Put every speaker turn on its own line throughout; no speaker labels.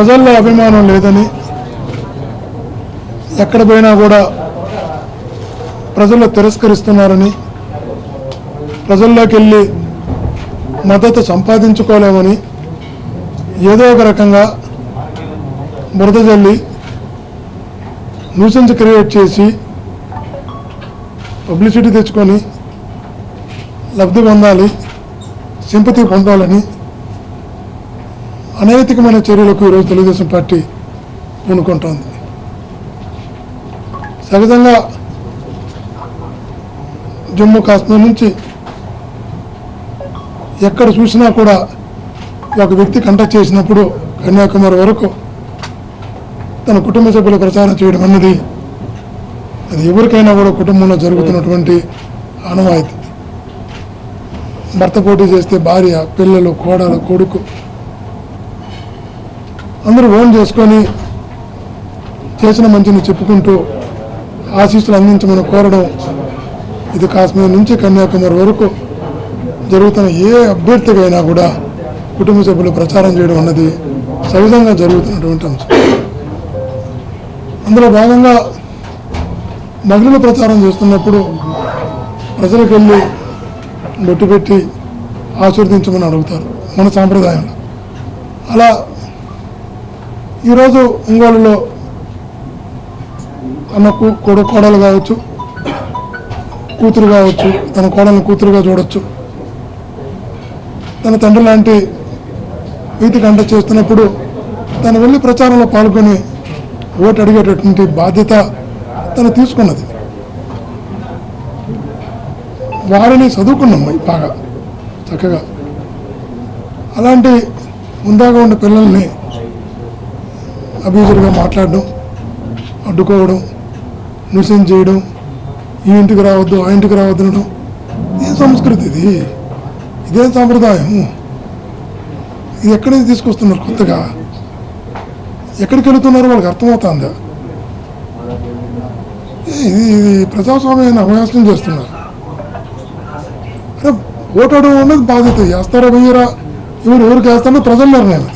ప్రజల్లో అభిమానం లేదని ఎక్కడ పోయినా కూడా ప్రజలు తిరస్కరిస్తున్నారని ప్రజల్లోకి వెళ్ళి మద్దతు సంపాదించుకోలేమని ఏదో ఒక రకంగా బురద జల్లి న్యూసెన్స్ క్రియేట్ చేసి పబ్లిసిటీ తెచ్చుకొని లబ్ధి పొందాలి సింపతి పొందాలని అనైతికమైన చర్యలకు ఈరోజు తెలుగుదేశం పార్టీ పూనుకుంటోంది. సహజంగా జమ్మూ కాశ్మీర్ నుంచి ఎక్కడ చూసినా కూడా ఒక వ్యక్తి కంటక్ట్ చేసినప్పుడు కన్యాకుమారి వరకు తన కుటుంబ సభ్యులు ప్రచారం చేయడం అన్నది అది ఎవరికైనా కూడా కుటుంబంలో జరుగుతున్నటువంటి ఆనవాయితీ. భర్త పోటీ చేస్తే భార్య పిల్లలు కోడలు కొడుకు అందరూ ఓన్ చేసుకొని చేసిన మంచిని చెప్పుకుంటూ ఆశీస్సులు అందించమని కోరడం ఇది కాశ్మీర్ నుంచి కన్యాకుమారి వరకు జరుగుతున్న ఏ అభ్యర్థికైనా కూడా కుటుంబ సభ్యులు ప్రచారం చేయడం అన్నది సహజంగా జరుగుతున్నటువంటి అంశం. అందులో భాగంగా మహిళలు ప్రచారం చేస్తున్నప్పుడు ప్రజలకు వెళ్ళి బొట్టు పెట్టి ఆశీర్వదించమని అడుగుతారు మన సాంప్రదాయంలో. అలా ఈరోజు ఒంగోలులో అన్న కొడు కోడలు కావచ్చు కూతురు కావచ్చు తన కోడలను కూతురుగా చూడొచ్చు. తన తండ్రి లాంటి వ్యక్తి కంట చేస్తున్నప్పుడు తను వెళ్ళి ప్రచారంలో పాల్గొని ఓటు అడిగేటటువంటి బాధ్యత తను తీసుకున్నది. వారిని చదువుకున్నాం బాగా చక్కగా. అలాంటి ముందాగా ఉన్న పిల్లల్ని అబ్యూజర్గా మాట్లాడడం అడ్డుకోవడం న్యూసెన్స్ చేయడం ఈ ఇంటికి రావద్దు ఆ ఇంటికి రావద్దు అనడం ఏం సంస్కృతి ఇది? ఇదేం సాంప్రదాయం ఇది ఎక్కడి నుంచి తీసుకొస్తున్నారు కొత్తగా? ఎక్కడికి వెళుతున్నారు వాళ్ళకి అర్థమవుతుందా? ఇది ఇది ప్రజాస్వామ్యాన్ని అవకాశం చేస్తున్నారు. అరే ఓటు అనేది బాధ్యత. వేస్తారా వెయ్యరా ఎవరు ఎవరికి వేస్తారో ప్రజలు నిర్ణయం.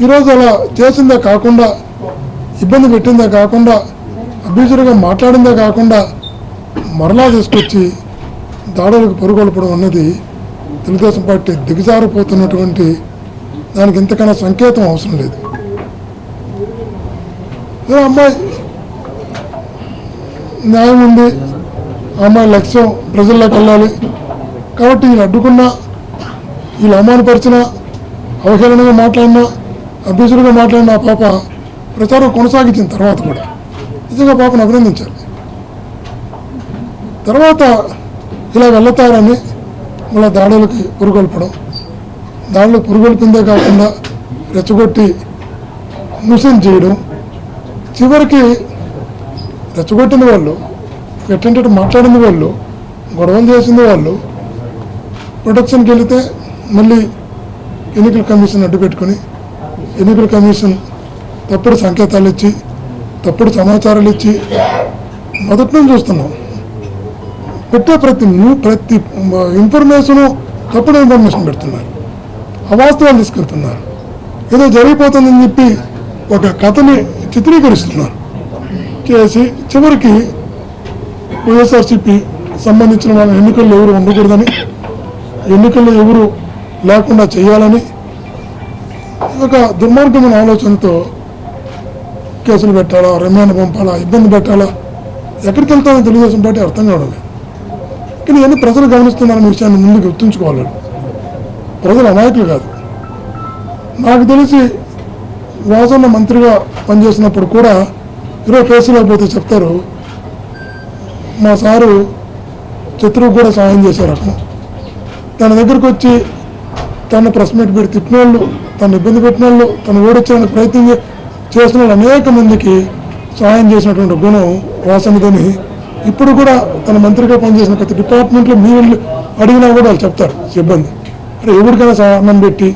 ఈరోజు అలా చేసిందే కాకుండా ఇబ్బంది పెట్టిందే కాకుండా అభ్యర్థులుగా మాట్లాడిందే కాకుండా మరలా తీసుకొచ్చి దాడులకు పరుగొల్పడం అన్నది తెలుగుదేశం పార్టీ దిగజారిపోతున్నటువంటి దానికి ఇంతకన్నా సంకేతం అవసరం లేదు. అమ్మాయి న్యాయం ఉంది అమ్మాయి లక్ష్యం ప్రజల్లోకి వెళ్ళాలి. కాబట్టి వీళ్ళు అడ్డుకున్నా వీళ్ళు అవమానపరిచినా అవహేళనగా మాట్లాడినా అభ్యర్థులుగా మాట్లాడిన ఆ పాప ప్రచారం కొనసాగించిన తర్వాత కూడా నిజంగా పాపను అభినందించాలి తర్వాత ఇలా వెళ్తారని మళ్ళీ దాడులకి పురుగొల్పడం దాడులు పురుగొల్పిందే కాకుండా రెచ్చగొట్టి మిషన్ చేయడం చివరికి రెచ్చగొట్టిన వాళ్ళు ఎట్టంటే మాట్లాడింది వాళ్ళు గొడవలు చేసింది వాళ్ళు ప్రొటెక్షన్కి వెళితే మళ్ళీ ఎన్నికల కమిషన్ అడ్డు పెట్టుకొని ఎన్నికల కమిషన్ తప్పుడు సంకేతాలు ఇచ్చి తప్పుడు సమాచారాలు ఇచ్చి మొదటి నుంచి చూస్తున్నాం. పెట్టే ప్రతి ప్రతి ఇన్ఫర్మేషను తప్పుడు ఇన్ఫర్మేషన్ పెడుతున్నారు. అవాస్తవాలు తీసుకెళ్తున్నారు. ఏదో జరిగిపోతుందని చెప్పి ఒక కథని చిత్రీకరిస్తున్నారు. చేసి చివరికి వైఎస్ఆర్సిపి సంబంధించిన వాళ్ళ ఎన్నికల్లో ఎవరు ఉండకూడదని ఎన్నికల్లో ఎవరు లేకుండా చేయాలని ఒక దుర్మార్గమైన ఆలోచనతో కేసులు పెట్టాలా రిమాండ్ పంపాలా ఇబ్బంది పెట్టాలా? ఎక్కడికి వెళ్తామో తెలుగుదేశం పార్టీ అర్థం కావడం కానీ ఇవన్నీ ప్రజలు గమనిస్తున్నారనే విషయాన్ని ముందు గుర్తుంచుకోవాలి. ప్రజలు అమాయకులు కాదు. నాకు తెలిసి వాసన్న మంత్రిగా పనిచేసినప్పుడు కూడా ఈరోజు కేసులో పోతే చెప్తారు మా సారు శత్రువు కూడా సహాయం చేశారు అక్కడ తన దగ్గరకు వచ్చి తన ప్రెస్ మీట్ పెట్టి తిట్టిన వాళ్ళు తను ఇబ్బంది పెట్టిన వాళ్ళు తను ఓడించడానికి ప్రయత్నం చేస్తున్న చేసిన వాళ్ళు అనేక మందికి సహాయం చేసినటువంటి గుణం వాసనదని ఇప్పుడు కూడా తన మంత్రిగా పనిచేసిన ప్రతి డిపార్ట్మెంట్లో మీరు వెళ్ళి అడిగినా కూడా వాళ్ళు చెప్తారు సిబ్బంది. అరే ఎవరికైనా సహనం పెట్టి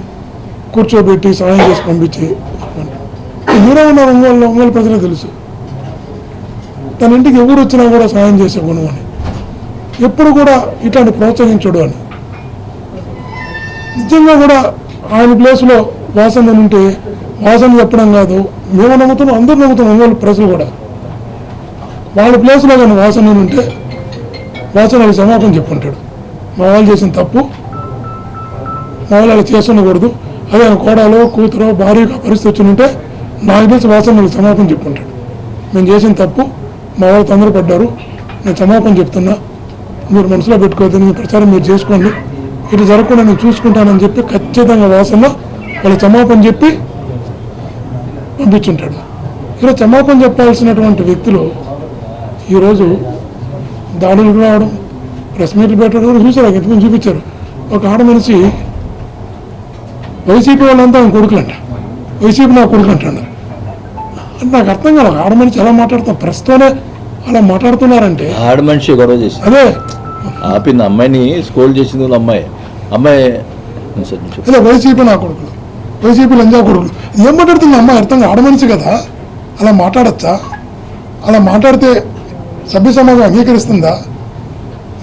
కూర్చోబెట్టి సహాయం చేసి పంపించి మీరే ఉన్న ఒంగోలు ఒంగోలు ప్రజలకు తెలుసు. తన ఇంటికి ఎవరు వచ్చినా కూడా సహాయం చేసే గుణం అని. ఎప్పుడు కూడా ఇట్లాంటి ప్రోత్సహించడు అని. నిజంగా కూడా ఆయన ప్లేస్లో వాసన ఉంటే వాసన చెప్పడం కాదు. మేము నమ్ముతున్నాం అందరూ నమ్ముతున్నాం వాళ్ళు ప్రజలు కూడా. వాళ్ళ ప్లేస్లో కానీ వాసన ఉంటే వాసన వాళ్ళకి సమాపం చెప్పుకుంటాడు. మా వాళ్ళు చేసిన తప్పు మా వాళ్ళు అలా చేస్తుండకూడదు. అదే ఆయన కోడలో కూతురో భార్యగా పరిస్థితి వచ్చి ఉంటే నాకు తెలిసి వాసన వాళ్ళకి సమాపం చెప్పుకుంటాడు. మేము చేసిన తప్పు మా వాళ్ళు తొందరపడ్డారు. నేను సమాపం చెప్తున్నా. మీరు మనసులో పెట్టుకోవద్దు మీ ప్రచారం మీరు చేసుకోండి. ఇటు జరగకుండా నేను చూసుకుంటానని చెప్పి ఖచ్చితంగా వాసనలో వాళ్ళు క్షమాపణ చెప్పి పంపించుంటాడు. ఇలా క్షమాపణ చెప్పాల్సినటువంటి వ్యక్తులు ఈరోజు దాడులకు రావడం ప్రెస్ మీట్లు పెట్టడం కూడా చూసారు ఎంతమంది చూపించారు. ఒక ఆడ మనిషి వైసీపీ వాళ్ళంతా ఆయన కొడుకులంట. వైసీపీ నా కొడుకు అంటాడు అంటే నాకు అర్థం కాదు ఆడ మనిషి ఎలా మాట్లాడుతాం ప్రెస్తోనే అలా మాట్లాడుతున్నారంటే.
ఆడ మనిషి గొడవ చేసి
అదే.
ఆపింది అమ్మాయిని స్కూల్ చేసింది అమ్మాయి. అమ్మాయి.
అదే వైసీపీ నా కొడుకులు. వైసీపీ లంజా కొడుకులు ఏం మాట్లాడుతుంది అమ్మ? అర్థం కాదు. ఆడ మనిషి కదా. అలా మాట్లాడచ్చా? అలా మాట్లాడితే సభ్య సమాజం అంగీకరిస్తుందా?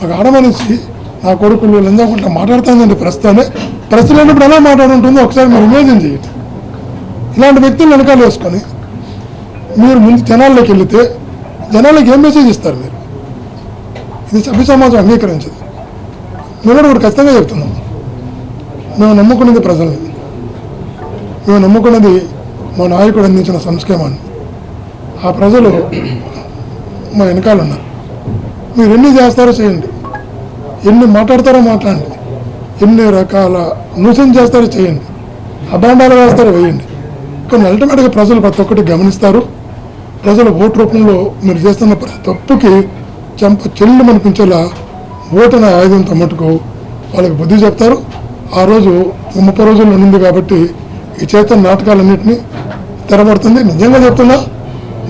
ఒక ఆడ మనిషి నా కొడుకులు లంజా కొడుకు మాట్లాడుతుందండి ప్రస్తుతానే ప్రస్తుతం లేనప్పుడు ఎలా మాట్లాడుంటుందో ఒకసారి మీరు ఇమేజిన్ చేయండి. ఇలాంటి వ్యక్తులు వెనకాల వేసుకొని మీరు ముందు జనాల్లోకి వెళితే జనాలకి ఏం మెసేజ్ ఇస్తారు మీరు? ఇది సభ్య సమాజం అంగీకరించదు. మేము కూడా ఖచ్చితంగా చెప్తున్నాం. మేము నమ్ముకునేది ప్రజలని. మేము నమ్ముకున్నది మా నాయకుడు అందించిన సంస్కేమాన్ని. ఆ ప్రజలు మా వెనకాల ఉన్నారు మీరు ఎన్ని చేస్తారో చేయండి. ఎన్ని మాట్లాడతారో మాట్లాడండి. ఎన్ని రకాల న్యూసెన్స్ చేస్తారో చేయండి. అభాండాలు వేస్తారో వేయండి. కానీ అల్టిమేట్గా ప్రజలు ప్రతి ఒక్కటి గమనిస్తారు. ప్రజలు ఓటు రూపంలో మీరు చేస్తున్న ప్రతి తప్పుకి చెంప చెల్లు అనిపించేలా ఓటున ఆయుధంతో మటుకు వాళ్ళకి బుద్ధి చెప్తారు. ఆ రోజు ముప్పై రోజుల్లో ఉంది కాబట్టి ఈ చేత నాటకాలన్నింటినీ తెరబడుతుంది నిజంగా చెప్తున్నా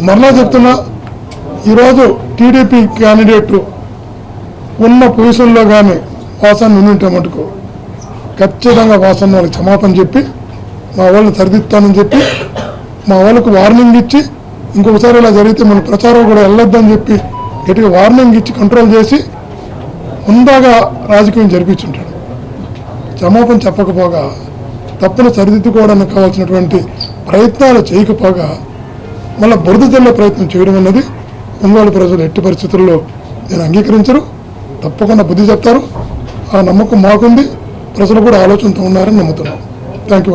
మరలా చెప్తున్నా ఈరోజు టీడీపీ క్యాండిడేట్ ఉన్న పొజిషన్లో కానీ వాసన ఉంటే మటుకు ఖచ్చితంగా వాసన వాళ్ళకి క్షమాపణ చెప్పి మా వాళ్ళని సరిదిద్దుతానని చెప్పి మా వాళ్ళకు వార్నింగ్ ఇచ్చి ఇంకొకసారి ఇలా జరిగితే మన ప్రచారం కూడా వెళ్ళొద్దని చెప్పి గట్టిగా వార్నింగ్ ఇచ్చి కంట్రోల్ చేసి ఉందాగా రాజకీయం జరిపించుంటాడు. క్షమాపణ చెప్పకపోగా తప్పులు సరిదిద్దుకోవడానికి కావాల్సినటువంటి ప్రయత్నాలు చేయకపోగా మళ్ళీ బురద జల్లే ప్రయత్నం చేయడం అన్నది ఒంగోలు ప్రజలు ఎట్టి పరిస్థితుల్లో నేను అంగీకరించరు. తప్పకుండా బుద్ధి చెప్తారు. ఆ నమ్మకం మాకుంది. ప్రజలు కూడా ఆలోచనతో ఉన్నారని నమ్ముతున్నాం. Thank you